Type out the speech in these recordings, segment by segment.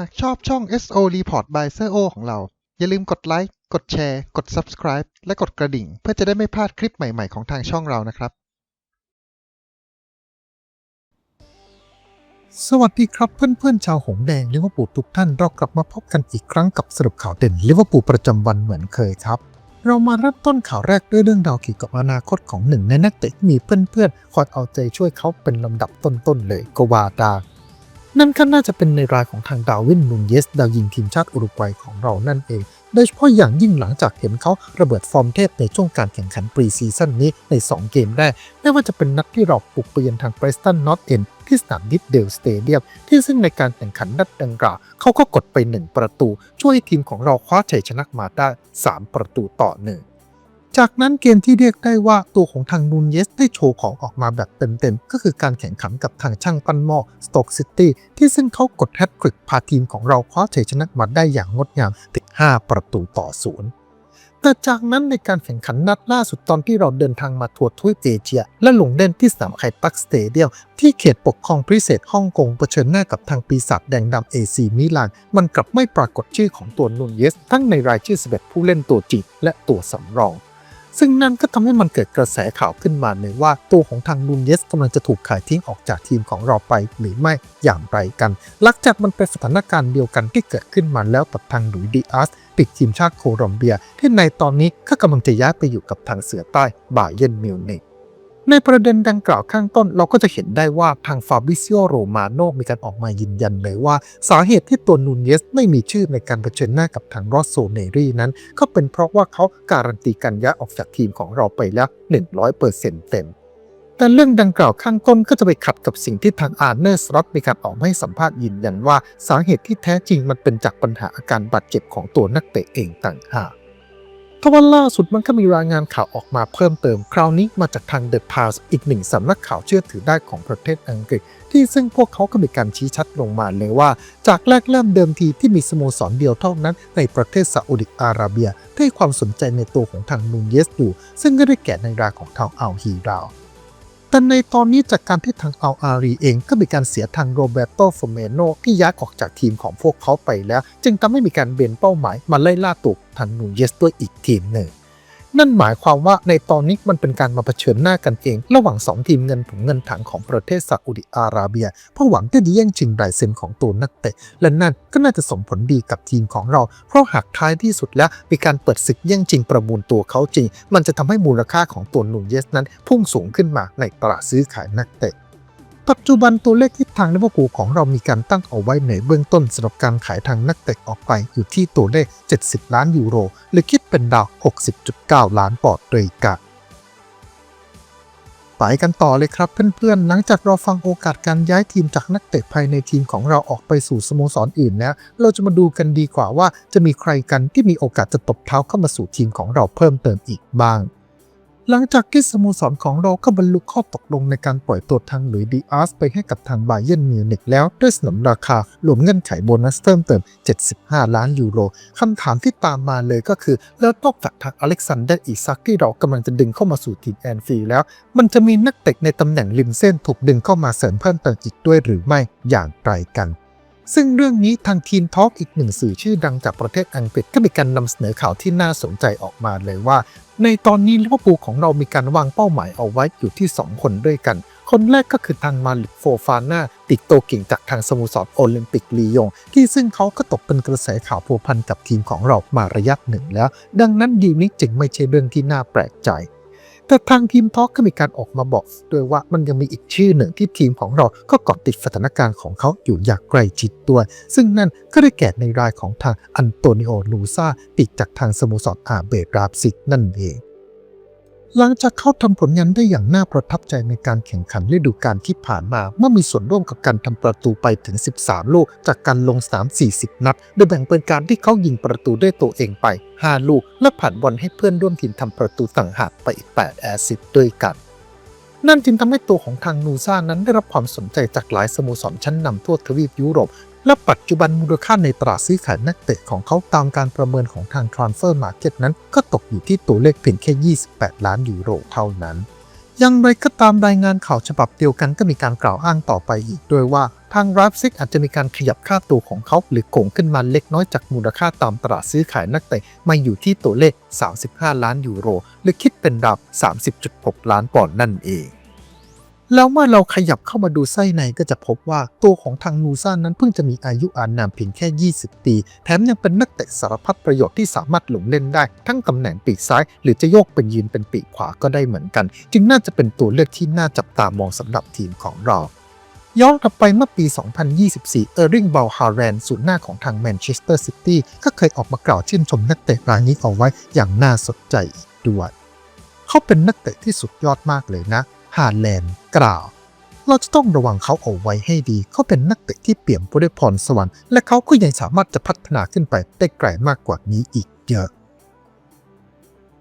หากชอบช่อง SO Report by s e o ของเรา อย่าลืมกดไลค์ กดแชร์ กด Subscribe และกดกระดิ่ง เพื่อจะได้ไม่พลาดคลิปใหม่ ๆ ของทางช่องเรานะครับ สวัสดีครับเพื่อนๆ ชาวหงแดงลิเวอร์พูลทุกท่านเรากลับมาพบกันอีกครั้งกับสรุปข่าวเด่นลิเวอร์พูลประจำวันเหมือนเคยครับเรามาเริ่มต้นข่าวแรกด้วยเรื่องราวเกี่ยวกับอนาคตของหนึ่งในนักเตะที่มีเพื่อนๆคอยเอาใจช่วยเขาเป็นลำดับต้นๆเลยก็ว่าได้ นั่นก็น่าจะเป็นในรายของทางดาวินนูนเยส ดาวยิงทีมชาติอุรุกวัยของเรานั่นเอง โดยเฉพาะอย่างยิ่งหลังจากเห็นเขาระเบิดฟอร์มเทพในช่วงการแข่งขันปรีซีซั่นนี้ใน 2 เกมแรกไม่ว่าจะเป็นนัดที่เราบุกไปเยือนทางเบรสตันนอตเอนที่สนามดิดเดลสเตเดียมที่ซึ่งในการแข่งขันนัดดังกล่าวเขาก็กดไป 1 ประตู ช่วยให้ทีมของเราคว้าชัยชนะมาได้ 3 ประตูต่อหนึ่ง จากนั้นเกมที่เรียกได้ว่าตัวของทางนูนเยสได้โชว์ของออกมาแบบเต็มๆ ก็คือการแข่งขันกับทางช่างปั้นหม้อสโตกซิตี้ที่ซึ่งเขากดแฮตทริกพาทีมของเราคว้าชัยชนะมาได้อย่างงดงามถึง5ประตูต่อศูนย์แต่จากนั้นในการแข่งขันนัดล่าสุดตอนที่เราเดินทางมาทัวร์ทวีปเอเชีย และลงเล่นที่สนามไคตักสเตเดียมที่เขตปกครองพิเศษฮ่องกงเผชิญหน้ากับทางปีศาจแดงดำเอซีมิลาน มันกลับไม่ปรากฏชื่อของตัวนูนเยส ทั้งในรายชื่อ11ผู้เล่นตัวจริงและตัวสำรอง ซึ่งนั่นก็ทำให้มันเกิดกระแสข่าวขึ้นมาเลยว่าตัวของทางนูนเยสกำลังจะถูกขายทิ้งออกจากทีมของเราไปหรือไม่อย่างไรกัน หลังจากมันเป็นสถานการณ์เดียวกันที่เกิดขึ้นมาแล้วกับทางหลุยดิอาสปีกทีมชาติโคลอมเบีย ที่ในตอนนี้ก็กำลังจะย้ายไปอยู่กับทางเสือใต้บาเยนมิวนิก ในประเด็นดังกล่าวข้างต้นเราก็จะเห็นได้ว่าทางฟาบิซิโอโรมาโนมีการออกมายืนยันเลยว่า สาเหตุที่ตัวนูนเยสไม่มีชื่อในการเผชิญหน้ากับทางรอสโซเนรีนั้น ก็เป็นเพราะว่าเขาการันตีการย้ายออกจากทีมของเราไปแล้ว 100%เต็มแต่เรื่องดังกล่าวข้างต้นก็จะไปขัดกับสิ่งที่ทางอาร์เนอร์สล็อตมีการออกมาให้สัมภาษณ์ยืนยันว่า สาเหตุที่แท้จริงมันเป็นจากปัญหาอาการบาดเจ็บของตัวนักเตะเองต่างหาก ทว่าล่าสุดมันก็มีรายงานข่าวออกมาเพิ่มเติม คราวนี้มาจากทางเดอะพาสอีกหนึ่งสำนักข่าวเชื่อถือได้ของประเทศอังกฤษ ที่ซึ่งพวกเขาก็มีการชี้ชัดลงมาเลยว่า จากแรกเริ่มเดิมทีที่มีสโมสรเดียวเท่านั้น ในประเทศซาอุดิอาระเบียที่ให้ความสนใจในตัวของทางนูนเยสอยู่ซึ่งก็ได้แก่ในรายของทางอัลฮีราว แต่ในตอนนี้จากการที่ทางอัลอารีเองก็มีการเสียทางโรเบโตฟอเมโนที่ย้ายออกจากทีมของพวกเขาไปแล้ว จึงทำให้มีการเบนเป้าหมายมาไล่ล่าตุกทางนูเยสด้วยอีกทีมหนึ่ง นั่นหมายความว่าในตอนนี้มันเป็นการมาเผชิญหน้ากันเอง ระหว่าง 2 ทีมเงินถุงเงินถังของประเทศซาอุดิอาระเบียเพื่อหวังที่จะแย่งชิงลายเซ็นของตัวนักเตะ และนั่นก็น่าจะส่งผลดีกับทีมของเรา เพราะหากท้ายที่สุดแล้วมีการเปิดศึกแย่งชิงประมูลตัวเขาจริง มันจะทำให้มูลค่าของตัวนูนเยสนั้นพุ่งสูงขึ้นมาในตลาดซื้อขายนักเตะ ปัจจุบันตัวเลขที่ทางลิเวอร์พูลของเรามีการตั้งเอาไว้ในเบื้องต้นสำหรับการขายทางนักเตะออกไปอยู่ที่ตัวเลข 70 ล้านยูโร หรือคิดเป็นดาว 60.9 ล้านปอนด์เลยกันไปกันต่อเลยครับเพื่อนๆ หลังจากเราฟังโอกาสการย้ายทีมจากนักเตะภายในทีมของเราออกไปสู่สโมสรอื่นแล้ว เราจะมาดูกันดีกว่าว่าจะมีใครกันที่มีโอกาสจะตบเท้าเข้ามาสู่ทีมของเราเพิ่มเติมอีกบ้าง หลังจากที่สโมสรของเราก็บรรลุข้อตกลงในการปล่อยตัวทางหลุยดีอาร์สไปให้กับทางบาเย r n นมิวนิกแล้วด้วยสนนราคารวมเงื่อนไขโบนัสเพิ่มเติม 75 ล้านยูโรคำถามที่ตามมาเลยก็คือ แล้วนอกจากทางอเล็กซานเดอร์อีซักที่เรากำลังจะดึงเข้ามาสู่ทีมแอนฟีแล้ว มันจะมีนักเตะในตำแหน่งริมเส้นถูกดึงเข้ามาเสริมเพิ่มเติมอีกด้วยหรือไม่อย่างไรกันซึ่งเรื่องนี้ทางทีมทอกอีกหนึ่งสื่อชื่อดังจากประเทศอังกฤษก็มีการนำเสนอข่าวที่น่าสนใจออกมาเลยว่า ในตอนนี้ลิเวอร์พูลของเรามีการวางเป้าหมายเอาไว้อยู่ที่ 2 คนด้วยกัน คนแรกก็คือทางมาลิกโฟฟาน่าติดโตเก่งจากทางสโมสรโอลิมปิกลียง ที่ซึ่งเขาก็ตกเป็นกระแสข่าวพัวพันกับทีมของเรามาระยะหนึ่งแล้ว ดังนั้นดีลนี้จึงไม่ใช่เรื่องที่น่าแปลกใจ แต่ทางทีมทอล์กก็มีการออกมาบอกด้วยว่ามันยังมีอีกชื่อหนึ่งที่ทีมของเราก็เกาะติดสถานการณ์ของเขาอยู่อย่างใกล้ชิดด้วยซึ่งนั่นก็ได้แก่ในรายของทางอันโตนิโอลูซาปีกจากทางสโมสรอาเบราบซิกนั่นเอง หลังจากเขาทำผลงานได้อย่างน่าประทับใจในการแข่งขันฤดูกาลที่ผ่านมา เมื่อมีส่วนร่วมกับการทำประตูไปถึง 13 ลูก จากการลงสนาม40 นัด โดยแบ่งเป็นการที่เขายิงประตูด้วยตัวเองไป 5 ลูก และผ่านบอลให้เพื่อนร่วมทีมทำประตูต่างหากไปอีก 8 แอสซิสต์ด้วยกันนั่นจึงทำให้ตัวของทางนูซ่านั้นได้รับความสนใจจากหลายสโมสรชั้นนำทั่วทวีปยุโรป และปัจจุบันมูลค่าในตลาดซื้อขายนักเตะของเขาตามการประเมินของทาง Transfer Market นั้น ก็ตกอยู่ที่ตัวเลขเพียงแค่ 28 ล้านยูโรเท่านั้น อย่างไรก็ตามรายงานข่าวฉบับเดียวกันก็มีการกล่าวอ้างต่อไปอีกด้วยว่าทางรับซิกอาจจะมีการขยับค่าตัวของเขาหรือโกงขึ้นมาเล็กน้อยจากมูลค่าตามตลาดซื้อขายนักเตะมาอยู่ที่ตัวเลข 35 ล้านยูโร หรือคิดเป็นราว30.6 ล้านปอนด์นั่นเอง แล้วเมื่อเราขยับเข้ามาดูไส้ในก็จะพบว่าตัวของทางนูซ่านั้นเพิ่งจะมีอายุอานามเพียงแค่ 20 ปี แถมยังเป็นนักเตะสารพัดประโยชน์ที่สามารถหลงเล่นได้ ทั้งตำแหน่งปีกซ้าย หรือจะโยกเป็นยืนเป็นปีกขวาก็ได้เหมือนกัน จึงน่าจะเป็นตัวเลือกที่น่าจับตามองสำหรับทีมของเราย้อนกลับไปเมื่อปี 2024 เออร์ริงบาลฮาแรนศูนย์หน้าของทางแมนเชสเตอร์ซิตี้ก็เคยออกมากล่าวชื่นชมนักเตะรายนี้เอาไว้อย่างน่าสนใจอีกด้วย เขาเป็นนักเตะที่สุดยอดมากเลยนะ ฮาแลนด์กล่าว เราจะต้องระวังเขาเอาไว้ให้ดี เขาเป็นนักเตะที่เปี่ยมไปด้วยพรสวรรค์ และเขาก็ยังสามารถจะพัฒนาขึ้นไปได้ไกลมากกว่านี้อีกเยอะ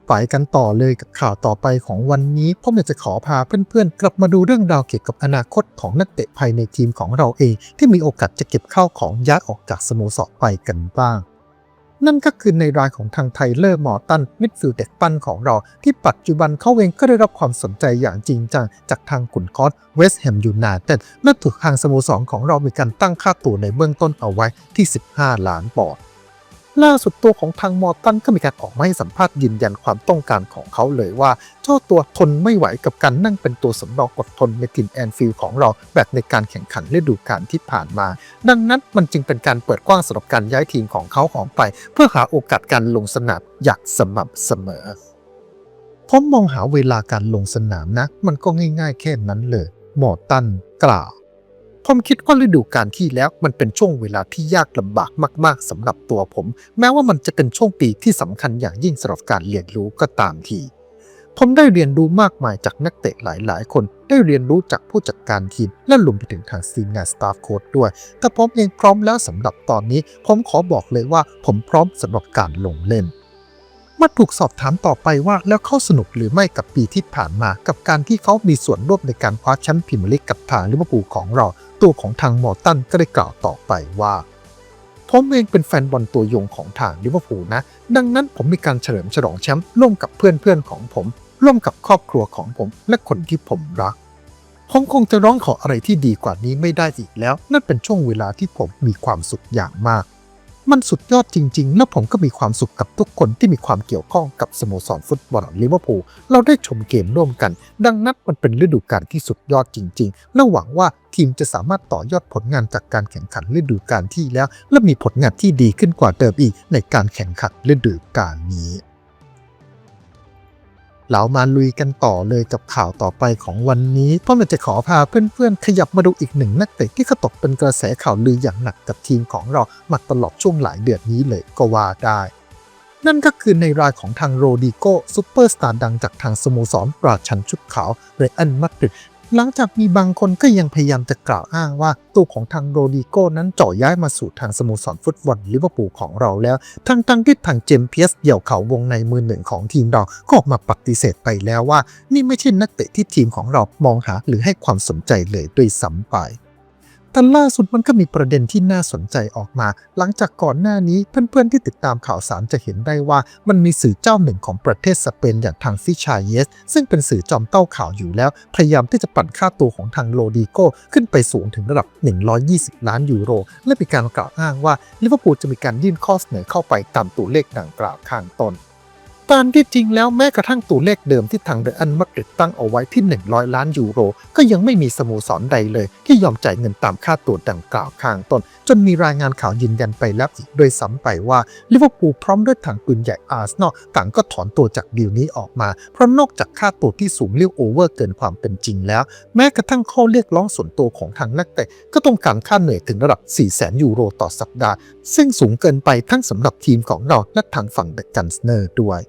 ไปกันต่อเลยกับข่าวต่อไปของวันนี้ผมอยากจะขอพาเพื่อนๆ กลับมาดูเรื่องราวเกี่ยวกับอนาคตของนักเตะภายในทีมของเราเอง ที่มีโอกาสจะเก็บข้าวของย้ายออกจากสโมสรไปกันบ้าง นั่นก็คือในรายของทางไทเลอร์มอร์ตันมิดฟิลด์เด็กปั้นของเรา ที่ปัจจุบันเขาเองก็ได้รับความสนใจอย่างจริงจัง จากทางขุนคอสเวสต์แฮมยูไนเต็ดและถูกทางสโมสรของเรามีการตั้งค่าตัวในเบื้องต้นเอาไว้ที่ 15 ล้านปอนด์ ล่าสุดตัวของทางมอร์ตันก็มีการออกมาให้สัมภาษณ์ยืนยันความต้องการของเขาเลยว่าเจ้าตัวทนไม่ไหวกับการนั่งเป็นตัวสำรองกดทนในทีมแอนฟิลด์ของเราแบบในการแข่งขันฤดูกาลที่ผ่านมา ดังนั้นมันจึงเป็นการเปิดกว้างสำหรับการย้ายทีมของเขาออกไป เพื่อหาโอกาสการลงสนามอย่างสม่ำเสมอผมมองหาเวลาการลงสนามนะ มันก็ง่ายๆแค่นั้นเลยมอร์ตันกล่าว ผมคิดว่าฤดูกาลที่แล้วมันเป็นช่วงเวลาที่ยากลำบากมากๆสำหรับตัวผม แม้ว่ามันจะเป็นช่วงปีที่สำคัญอย่างยิ่งสำหรับการเรียนรู้ก็ตามที ผมได้เรียนรู้มากมายจากนักเตะหลายๆ คน ได้เรียนรู้จากผู้จัดการทีม และรวมไปถึงทางทีมงานสตาฟโค้ดด้วย แต่ผมเองพร้อมแล้วสำหรับตอนนี้ ผมขอบอกเลยว่าผมพร้อมสำหรับการลงเล่น มาถูกสอบถามต่อไปว่าแล้วเขาสนุกหรือไม่กับปีที่ผ่านมา กับการที่เขามีส่วนร่วมในการคว้าแชมป์พรีเมียร์ลีกกับทางลิเวอร์พูลของเรา ตัวของทางมอร์ตันก็ได้กล่าวต่อไปว่าผมเองเป็นแฟนบอลตัวยงของทางลิเวอร์พูลนะ ดังนั้นผมมีการเฉลิมฉลองแชมป์ร่วมกับเพื่อนๆของผม ร่วมกับครอบครัวของผม และคนที่ผมรัก ผมคงจะร้องขออะไรที่ดีกว่านี้ไม่ได้อีกแล้ว นั่นเป็นช่วงเวลาที่ผมมีความสุขอย่างมาก มันสุดยอดจริง ๆ และผมก็มีความสุขกับทุกคนที่มีความเกี่ยวข้องกับสโมสรฟุตบอลลิเวอร์พูลเราได้ชมเกมร่วมกัน ดังนั้นมันเป็นฤดูกาลที่สุดยอดจริง ๆ และหวังว่าทีมจะสามารถต่อยอดผลงานจากการแข่งขันฤดูกาลที่แล้ว และมีผลงานที่ดีขึ้นกว่าเดิมอีกในการแข่งขันฤดูกาลนี้ เรามาลุยกันต่อเลยกับข่าวต่อไปของวันนี้เพราะมันจะขอพาเพื่อนๆ ขยับมาดูอีกหนึ่งนักเตะที่เขาตกเป็นกระแสข่าวลืออย่างหนักกับทีมของเรามาตลอดช่วงหลายเดือนนี้เลยก็ว่าได้ นั่นก็คือในรายของทางโรดิโกซูเปอร์สตาร์ดังจากทางสโมสรปราชันชุดขาวเรอันมาดริด หลังจากมีบางคนก็ยังพยายามจะกล่าวอ้างว่าตัวของทางโรดิโก้นั้นเจ่อย้ายมาสู่ทางสโมสรฟุตบอลลิเวอร์พูลของเราแล้ว ทั้งทางที่ทางเจมส์เพียสเดี่ยวเขาวงในมือหนึ่งของทีมเราก็ออกมาปฏิเสธไปแล้วว่า นี่ไม่ใช่นักเตะที่ทีมของเรามองหาหรือให้ความสนใจเลยด้วยซ้ำไป แต่ล่าสุดมันก็มีประเด็นที่น่าสนใจออกมา หลังจากก่อนหน้านี้เพื่อนๆที่ติดตามข่าวสารจะเห็นได้ว่ามันมีสื่อเจ้าหนึ่งของประเทศสเปนอย่างทางฟิชาเยส ซึ่งเป็นสื่อจอมเต้าข่าวอยู่แล้ว พยายามที่จะปั่นค่าตัวของทางโรดิโกขึ้นไปสูงถึงระดับ 120 ล้านยูโร และมีการกล่าวอ้างว่าลิเวอร์พูลจะมีการยื่นข้อเสนอเข้าไปตามตัวเลขดังกล่าวข้างต้น ตามที่จริงแล้วแม้กระทั่งตัวเลขเดิมที่ทางเดอันมาดริดตั้งเอาไว้ที่ 100 ล้านยูโร ก็ยังไม่มีสโมสรใดเลย ที่ยอมจ่ายเงินตามค่าตัวดังกล่าวข้างต้น จนมีรายงานข่าวยืนยันไปแล้วอีกโดยซ้ำไปว่าลิเวอร์พูลพร้อมด้วยถังปืนใหญ่อาร์เซนอลต่างก็ถอนตัวจากดีลนี้ออกมา เพราะนอกจากค่าตัวที่สูงเรียกโอเวอร์เกินความเป็นจริงแล้ว แม้กระทั่งข้อเรียกร้องส่วนตัวของทางนักเตะก็ต้องการค่าเหนื่อยถึงระดับ 400,000 ยูโรต่อสัปดาห์ ซึ่งสูงเกินไปทั้งสำหรับทีมของเราและทางฝั่งเดอะกันสเนอร์ด้วย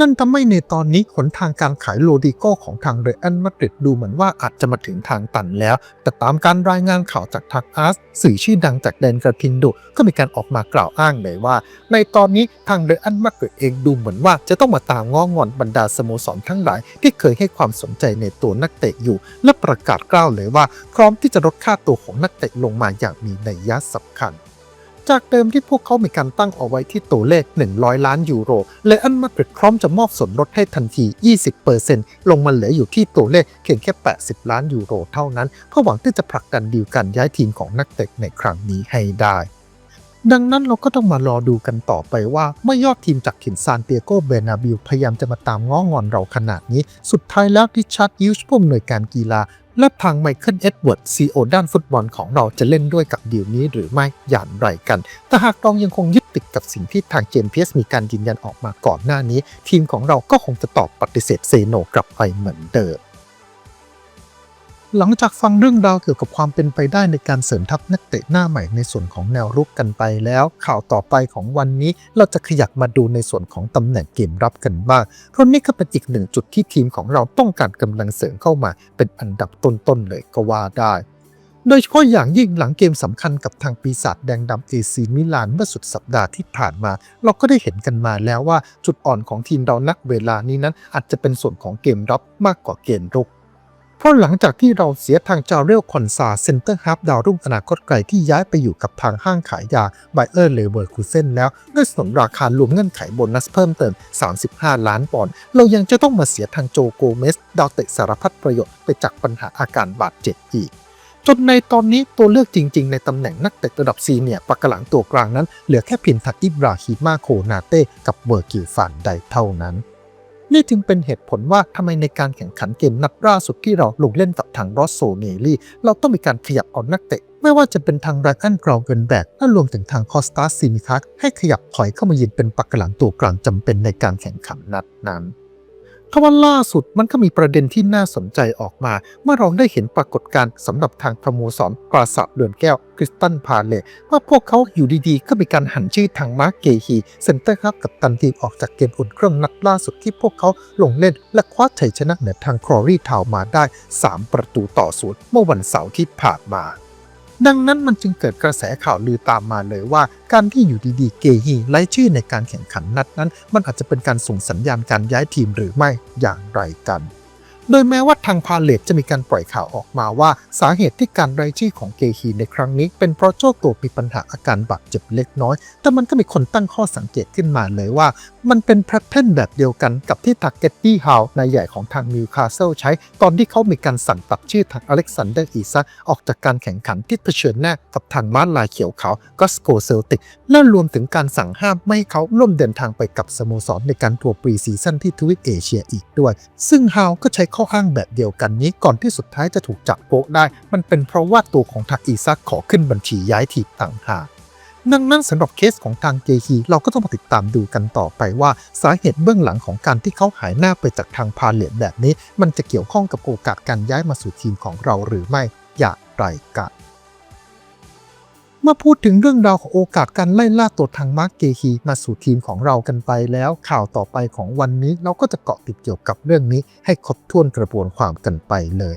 นั่นทำให้ในตอนนี้หนทางการขายโรดิโก้ของทางเรอัลมาดริดดูเหมือนว่าอาจจะมาถึงทางตันแล้ว แต่ตามการรายงานข่าวจากทางอาร์สสื่อชื่อดังจากแดนกระทินดุก็มีการออกมากล่าวอ้างเลยว่า ในตอนนี้ทางเรอัลมาดริดเองดูเหมือนว่าจะต้องมาตามง้องอนบรรดาสโมสรทั้งหลาย ที่เคยให้ความสนใจในตัวนักเตะอยู่ และประกาศกล้าวเลยว่าพร้อมที่จะลดค่าตัวของนักเตะลงมาอย่างมีนัยยะสำคัญ จากเดิมที่พวกเขามีการตั้งเอาไว้ที่ตัวเลข 100 ล้านยูโรเลอันมาดริดพร้อมจะมอบส่วนลดให้ทันที 20%ลงมาเหลืออยู่ที่ตัวเลขเพียงแค่ 80 ล้านยูโรเท่านั้น เพื่อหวังที่จะผลักดันดีลการย้ายทีมของนักเตะในครั้งนี้ให้ได้ดังนั้นเราก็ต้องมารอดูกันต่อไปว่าเมื่อยอดทีมจากถิ่นซานเตียโกเบนาบิลพยายามจะมาตามง้องอนเราขนาดนี้ สุดท้ายแล้วริชาร์ดยูสผู้อำนวยการกีฬา และทางไมเคิลเอ็ดเวิร์ดซีโอด้านฟุตบอลของเราจะเล่นด้วยกับดีลนี้หรือไม่อย่างไรกัน แต่หากเรายังคงยึดติดกับสิ่งที่ทางเจมเพียสมีการยืนยันออกมาก่อนหน้านี้ ทีมของเราก็คงจะตอบปฏิเสธเซโนกลับไปเหมือนเดิม หลังจากฟังเรื่องราวเกี่ยวกับความเป็นไปได้ในการเสริมทัพนักเตะหน้าใหม่ในส่วนของแนวรุกกันไปแล้ว ข่าวต่อไปของวันนี้เราจะขยับมาดูในส่วนของตำแหน่งเกมรับกันบ้างเพราะนี่ก็เป็นอีกหนึ่งจุดที่ทีมของเราต้องการกำลังเสริมเข้ามาเป็นอันดับต้นๆเลยก็ว่าได้โดยเฉพาะอย่างยิ่งหลังเกมสำคัญกับทางปีศาจแดงดำเอซีมิลานเมื่อสุดสัปดาห์ที่ผ่านมา เราก็ได้เห็นกันมาแล้วว่าจุดอ่อนของทีมเรานักเวลานี้นั้น อาจจะเป็นส่วนของเกมรับมากกว่าเกมรุก เพราะหลังจากที่เราเสียทางจาเรียลคอนซาเซนเตอร์ฮาร์ฟดาวรุ่งอนาคตไกลที่ย้ายไปอยู่กับทางห้างขายยาไบเออร์เลเวอร์คูเซนแล้วด้วยสนราคารวมเงื่อนไขโบนัสเพิ่มเติม 35 ล้านปอนด์เรายังจะต้องมาเสียทางโจโกเมส ดาวเตะสารพัดประโยชน์ไปจากปัญหาอาการบาดเจ็บอีกจนในตอนนี้ตัวเลือกจริงๆ ในตำแหน่งนักเตะระดับซีเนียปากหลังตัวกลางนั้น เหลือแค่เพินทักอิบราฮิมาโคนาเต้กับเวอร์กิลฟานไดเท่านั้น นี่จึงเป็นเหตุผลว่าทำไมในการแข่งขันเกมนัดล่าสุดที่เราลงเล่นกับทางรอสโซเนลี่ เราต้องมีการขยับเอานักเตะ ไม่ว่าจะเป็นทางไรอันกราวเกนแบกและรวมถึงทางคอสตาซิมิคัสให้ขยับถอยเข้ามายืนเป็นปักหลังตัวกลางจำเป็นในการแข่งขันนัดนั้น ทว่าล่าสุดมันก็มีประเด็นที่น่าสนใจออกมา เมื่อเราได้เห็นปรากฏการณ์สำหรับทางสโมสรปราสาทเดือนแก้วคริสตันพาเลว่าพวกเขาอยู่ดีๆ ก็มีการหันชื่อทางมาร์กเกฮีเซนเตอร์ครับกับตันทีมออกจากเกมอุ่นเครื่องนัดล่าสุดที่พวกเขาลงเล่น และคว้าชัยชนะเหนือทางครอรี่ทาวมาได้ 3 ประตูต่อศูนย์เมื่อวันเสาร์ที่ผ่านมา ดังนั้นมันจึงเกิดกระแสข่าวลือตามมาเลยว่า การที่อยู่ดีๆ เกฮีไล่ชื่อในการแข่งขันนัดนั้น มันอาจจะเป็นการส่งสัญญาณการย้ายทีมหรือไม่อย่างไรกัน โดยแม้ว่าทางพาเลตจะมีการปล่อยข่าวออกมาว่า สาเหตุที่การไร้ชื่อของเกฮีในครั้งนี้ เป็นเพราะเจ้าตัวมีปัญหาอาการบาดเจ็บเล็กน้อย แต่มันก็มีคนตั้งข้อสังเกตขึ้นมาเลยว่า มันเป็นแพทเทิร์นแบบเดียวกันกับที่ทักเก็ตตี้ฮาวนายใหญ่ของทางนิวคาสเซิลใช้ ตอนที่เขามีการสั่งตัดชื่อทางอเล็กซานเดอร์อีซักออกจากการแข่งขันที่เผชิญหน้ากับทางม้าลายเขียวขาวก็สโกเซลติกและรวมถึงการสั่งห้ามไม่ให้เขาร่วมเดินทางไปกับสโมสรในการทัวร์ปรีซีซั่นที่ทวีปเอเชียอีกด้วย ซึ่งฮาวก็ใช้ข้ออ้างแบบเดียวกันนี้ก่อนที่สุดท้ายจะถูกจับโปะได้ มันเป็นเพราะว่าตัวของทางอีซักขอขึ้นบัญชีย้ายทีมต่างหากดังนั้นสำหรับเคสของทางเกฮีเราก็ต้องมาติดตามดูกันต่อไปว่า สาเหตุเบื้องหลังของการที่เขาหายหน้าไปจากทางพาเลตแบบนี้ มันจะเกี่ยวข้องกับโอกาสการย้ายมาสู่ทีมของเราหรือไม่อย่างไรกัน มื่อพูดถึงเรื่องราวของโอกาสการไล่ล่าตัวทางมาร์กเกฮีมาสู่ทีมของเรากันไปแล้ว ข่าวต่อไปของวันนี้เราก็จะเกาะติดเกี่ยวกับเรื่องนี้ให้ครบถ้วนกระบวนความกันไปเลย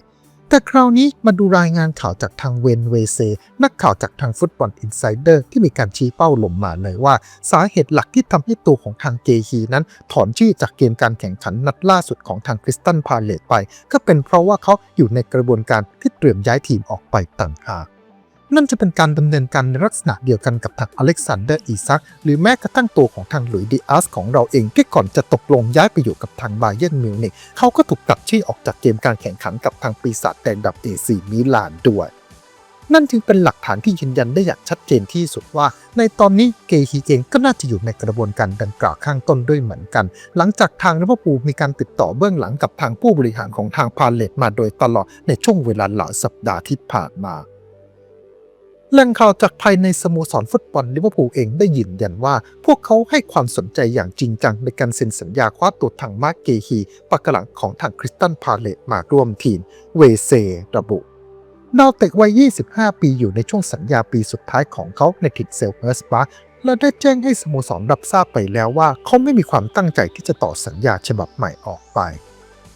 แต่คราวนี้มาดูรายงานข่าวจากทางเวนเวเซ นักข่าวจากทางฟุตบอลอินไซเดอร์ที่มีการชี้เป้าลมมาเลยว่า สาเหตุหลักที่ทำให้ตัวของทางเกฮีนั้นถอนชื่อจากเกมการแข่งขันนัดล่าสุดของทางคริสตันพาเลตไป ก็เป็นเพราะว่าเขาอยู่ในกระบวนการที่เตรียมย้ายทีมออกไปต่างหาก นั่นจะเป็นการดำเนินการในลักษณะเดียวกันกับทางอเล็กซานเดอร์อีซัก หรือแม้กระทั่งตัวของทางหลุยดิอาสของเราเองที่ก่อนจะตกลงย้ายไปอยู่กับทางบาเยนมิวนิกเขาก็ถูกตัดชื่อออกจากเกมการแข่งขันกับทางปีศาจแดงดับเอซีมิลานด้วยนั่นจึงเป็นหลักฐานที่ยืนยันได้อย่างชัดเจนที่สุดว่า ในตอนนี้เกฮีเองก็น่าจะอยู่ในกระบวนการดังกล่าวข้างต้นด้วยเหมือนกัน หลังจากทางลิเวอร์พูลมีการติดต่อเบื้องหลังกับทางผู้บริหารของทางพาเลตมาโดยตลอดในช่วงเวลาหลายสัปดาห์ที่ผ่านมา แหล่งข่าวจากภายในสโมสรฟุตบอลลิเวอร์พูลเองได้ยืนยันว่า พวกเขาให้ความสนใจอย่างจริงจังในการเซ็นสัญญาคว้าตัวทางมาร์กเกฮีปากหลังของทางคริสตันพาเลตมาร่วมทีมเวเซระบุดาวเตะวัย 25 ปีอยู่ในช่วงสัญญาปีสุดท้ายของเขาในถิ่นเซลเฮิร์สบาร์และได้แจ้งให้สโมสรรับทราบไปแล้วว่า เขาไม่มีความตั้งใจที่จะต่อสัญญาฉบับใหม่ออกไป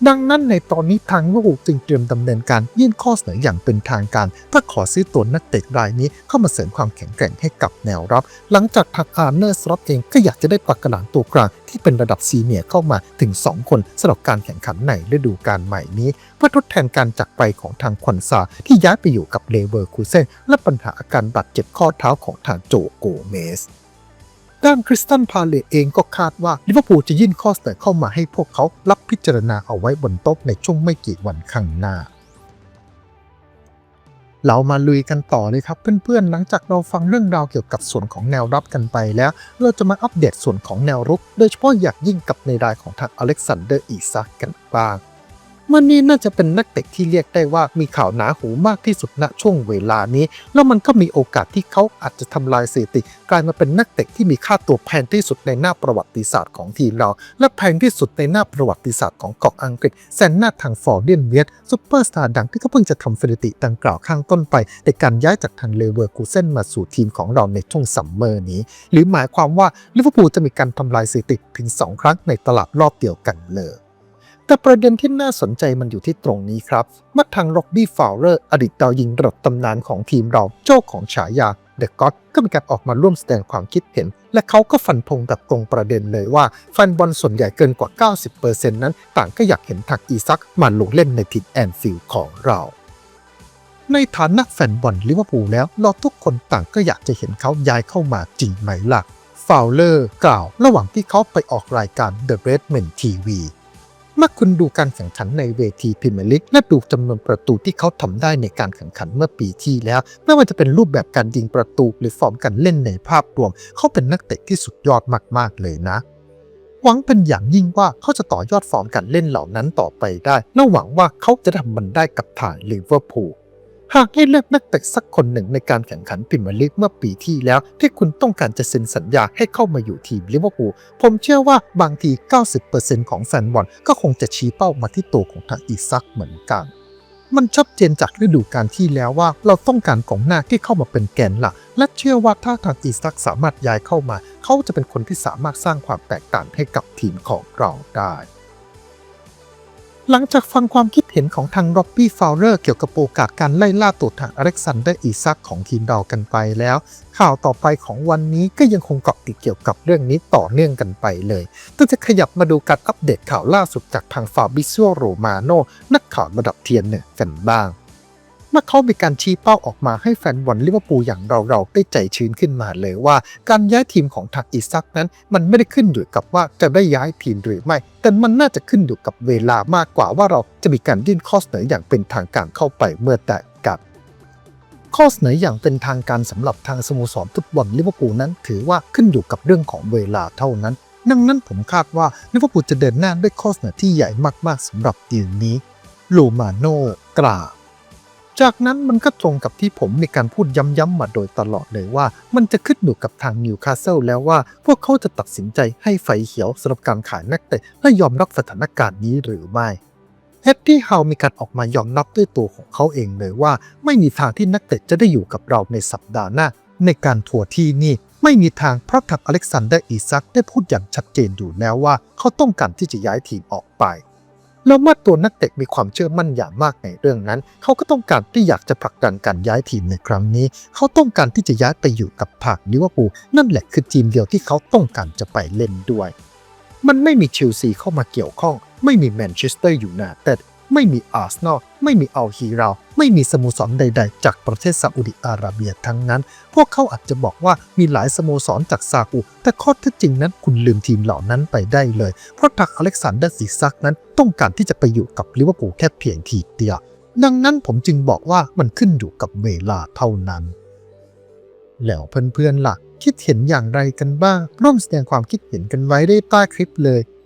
ดังนั้นในตอนนี้ทางลิเวอร์พูลจึงเตรียมดำเนินการยื่นข้อเสนออย่างเป็นทางการเพื่อขอซื้อตัวนักเตะรายนี้เข้ามาเสริมความแข็งแกร่งให้กับแนวรับ หลังจากทางอาร์เนอร์สล็อตเองก็อยากจะได้ปากกระหลานตัวกลางที่เป็นระดับซีเนียร์เข้ามาถึง 2 คนสำหรับการแข่งขันในฤดูกาลใหม่นี้ เพื่อทดแทนการจากไปของทางควันซาที่ย้ายไปอยู่กับเลเวอร์คูเซนและปัญหาอาการบาดเจ็บข้อเท้าของทางโจโกเมส ด้านคริสตันพาเลตเองก็คาดว่าลิเวอร์พูลจะยื่นข้อเสนอเข้ามาให้พวกเขารับพิจารณาเอาไว้บนโต๊ะในช่วงไม่กี่วันข้างหน้า เรามาลุยกันต่อเลยครับเพื่อนๆ หลังจากเราฟังเรื่องราวเกี่ยวกับส่วนของแนวรับกันไปแล้ว เราจะมาอัปเดตส่วนของแนวรุก โดยเฉพาะอยากยิ่งกับในรายของทางอเล็กซานเดอร์อีซักกันบ้าง มันนี่น่าจะเป็นนักเตะที่เรียกได้ว่ามีข่าวหนาหูมากที่สุดณช่วงเวลานี้ แล้วมันก็มีโอกาสที่เขาอาจจะทำลายสถิติ กลายมาเป็นนักเตะที่มีค่าตัวแพงที่สุดในหน้าประวัติศาสตร์ของทีมเรา และแพงที่สุดในหน้าประวัติศาสตร์ของเกาะอังกฤษแซนนาทางฟอร์เดียนเวียตซูเปอร์สตาร์ดังที่เขาเพิ่งจะทำสถิติดังกล่าวข้างต้นไปในการย้ายจากทางเลเวอร์คูเซนมาสู่ทีมของเราในช่วงซัมเมอร์นี้ หรือหมายความว่าลิเวอร์พูลจะมีการทำลายสถิติถึง 2 ครั้งในตลาดรอบเดียวกันเลย แต่ประเด็นที่น่าสนใจมันอยู่ที่ตรงนี้ครับเมื่อทางร็อบบี้ฟาวเลอร์อดีตดาวยิงระดับตำนานของทีมเราเจ้าของฉายาเดอะก็อตก็มีการออกมาร่วมแสดงความคิดเห็น และเขาก็ฟันธงแบบตรงประเด็นเลยว่าแฟนบอลส่วนใหญ่เกินกว่า 90%นั้น ต่างก็อยากเห็นทักอีซักมาลงเล่นในทีมแอนฟิลด์ของเรา ในฐานะแฟนบอลลิเวอร์พูลแล้วเราทุกคนต่างก็อยากจะเห็นเขาย้ายเข้ามาจริงไหมล่ะฟาวเลอร์กล่าว ระหว่างที่เขาไปออกรายการ The Redmen TV เมื่อคุณดูการแข่งขันในเวทีพรีเมียร์ลีกและดูจำนวนประตูที่เขาทำได้ในการแข่งขันเมื่อปีที่แล้ว ไม่ว่าจะเป็นรูปแบบการยิงประตูหรือฟอร์มการเล่นในภาพรวม เขาเป็นนักเตะที่สุดยอดมากๆเลยนะหวังเป็นอย่างยิ่งว่าเขาจะต่อยอดฟอร์มการเล่นเหล่านั้นต่อไปได้ และหวังว่าเขาจะทำมันได้กับทายลิเวอร์พูล หากให้เลือกนักเตะสักคนหนึ่งในการแข่งขันพรีเมียร์ลีกเมื่อปีที่แล้ว ที่คุณต้องการจะเซ็นสัญญาให้เข้ามาอยู่ทีมลิเวอร์พูลผมเชื่อว่าบางที 90%ของแฟนบอลก็คงจะชี้เป้ามาที่ตัวของทางอีซักเหมือนกัน มันชัดเจนจากฤดูกาลที่แล้วว่าเราต้องการกองหน้าที่เข้ามาเป็นแกนหลักและเชื่อว่าถ้าทางอีซักสามารถย้ายเข้ามา เขาจะเป็นคนที่สามารถสร้างความแตกต่างให้กับทีมของเราได้ หลังจากฟังความคิดเห็นของทางร็อบบี้ฟาวเลอร์เกี่ยวกับโอกาสการไล่ล่าตัวทางอเล็กซานเดอร์อีซักของทีมเรากันไปแล้ว ข่าวต่อไปของวันนี้ก็ยังคงเกาะติดเกี่ยวกับเรื่องนี้ต่อเนื่องกันไปเลยแต่จะขยับมาดูการอัปเดตข่าวล่าสุดจากทางฟาบิซิโอโรมาโนนักข่าวระดับเทียนเนี่ยกันบ้าง มื่อเขามีการชี้เป้าออกมาให้แฟนบอลลิเวอร์พูลอย่างเราๆได้ใจชื้นขึ้นมาเลยว่า การย้ายทีมของทางอีซักนั้น มันไม่ได้ขึ้นอยู่กับว่าจะได้ย้ายทีมหรือไม่ แต่มันน่าจะขึ้นอยู่กับเวลามากกว่าว่าเราจะมีการยื่นข้อเสนออย่างเป็นทางการเข้าไปเมื่อแต่กันข้อเสนออย่างเป็นทางการสำหรับทางสโมสรฟุตบอลลิเวอร์พูลนั้น ถือว่าขึ้นอยู่กับเรื่องของเวลาเท่านั้น ดังนั้นผมคาดว่าลิเวอร์พูลจะเดินหน้าด้วยข้อเสนอที่ใหญ่มากๆสำหรับดีลนี้โลมาโนกล่าว จากนั้นมันก็ตรงกับที่ผมมีการพูดย้ำๆมาโดยตลอดเลยว่า มันจะขึ้นอยู่กับทางนิวคาสเซิลแล้วว่า พวกเขาจะตัดสินใจให้ไฟเขียวสำหรับการขายนักเตะและยอมรับสถานการณ์นี้หรือไม่เฮดดี้ฮาวมีการออกมายอมรับด้วยตัวของเขาเองเลยว่า ไม่มีทางที่นักเตะจะได้อยู่กับเราในสัปดาห์หน้า ในการทัวร์ที่นี่ไม่มีทางเพราะทางอเล็กซานเดอร์อีซักได้พูดอย่างชัดเจนอยู่แล้วว่า เขาต้องการที่จะย้ายทีมออกไป แล้วเมื่อตัวนักเตะมีความเชื่อมั่นอย่างมากในเรื่องนั้น เขาก็ต้องการที่อยากจะผลักดันการย้ายทีมในครั้งนี้ เขาต้องการที่จะย้ายไปอยู่กับผากลิเวอร์พูลนั่นแหละคือทีมเดียวที่เขาต้องการจะไปเล่นด้วย มันไม่มีเชลซีเข้ามาเกี่ยวข้อง ไม่มีแมนเชสเตอร์อยู่นเต็ด ไม่มีอาร์เซนอลไม่มีอัลฮีราไม่มีสโมสรใด ๆ จากประเทศซาอุดิอาระเบียทั้งนั้น พวกเขาอาจจะบอกว่ามีหลายสโมสรจากซาอุ แต่ข้อเท็จจริงนั้นคุณลืมทีมเหล่านั้นไปได้เลย เพราะทางอเล็กซานเดอร์ซีซักนั้นต้องการที่จะไปอยู่กับลิเวอร์พูลแค่เพียงทีเดียวดังนั้นผมจึงบอกว่ามันขึ้นอยู่กับเวลาเท่านั้น แล้วเพื่อนๆล่ะ คิดเห็นอย่างไรกันบ้าง ร่วมแสดงความคิดเห็นกันไว้ได้ใต้คลิปเลย